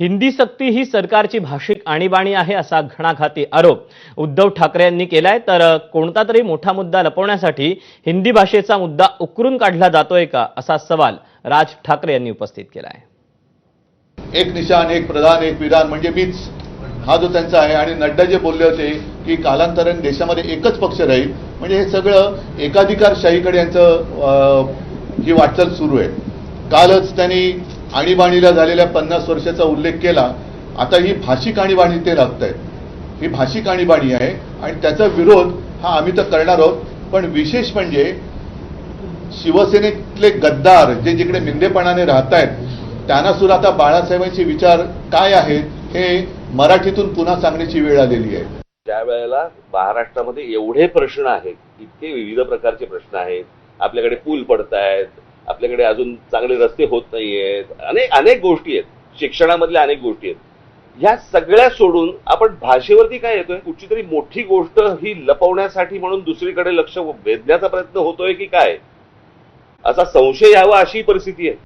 हिंदी सक्ती ही सरकारची भाषिक आणीबाणी आहे असा घणाघाती आरोप उद्धव ठाकरे यांनी केलाय. तर कोणता तरी मोठा मुद्दा लपवण्यासाठी हिंदी भाषेचा मुद्दा उकरून काढला जातोय का असा सवाल राज ठाकरे यांनी उपस्थित केलाय. एक निशान एक प्रधान एक विधान म्हणजे मीच. हा जो त्यांचा आहे आणि नड्डा जे बोलले होते की कालांतराने देशामध्ये एकच पक्ष राहील म्हणजे हे सगळं एकाधिकारशाहीकडे यांचं अं, ही वाटचाल सुरू आहे. कालच त्यांनी आणीबाणीला झालेल्या पन्नास वर्षाचा उल्लेख केला आता ही भाषिक आणीबाणी ते लागत आहेत ही भाषिक आणीबाणी आहे आणि त्याचा विरोध हा आम्ही तर करणार आहोत पण विशेष म्हणजे शिवसेनेतले गद्दार जे जिकडे मिंदेपणाने राहत आहेत त्यांना सुद्धा आता बाळासाहेबांचे विचार काय आहेत हे मराठीतून पुन्हा सांगण्याची वेळ आलेली आहे. ज्या वेळेला महाराष्ट्रामध्ये एवढे प्रश्न आहेत इतके विविध प्रकारचे प्रश्न आहेत. आपल्याकडे पूल पडत आहेत आपल्याकडे अजून चांगले रस्ते होत नाहीयेत. अनेक अनेक गोष्टी आहेत. शिक्षणामधल्या अनेक गोष्टी आहेत. ह्या सगळ्या सोडून आपण भाषेवरती काय येतोय? कुठची तरी मोठी गोष्ट ही लपवण्यासाठी म्हणून दुसरीकडे लक्ष वेधण्याचा प्रयत्न होतोय की काय? असा संशय यावा अशी परिस्थिती आहे.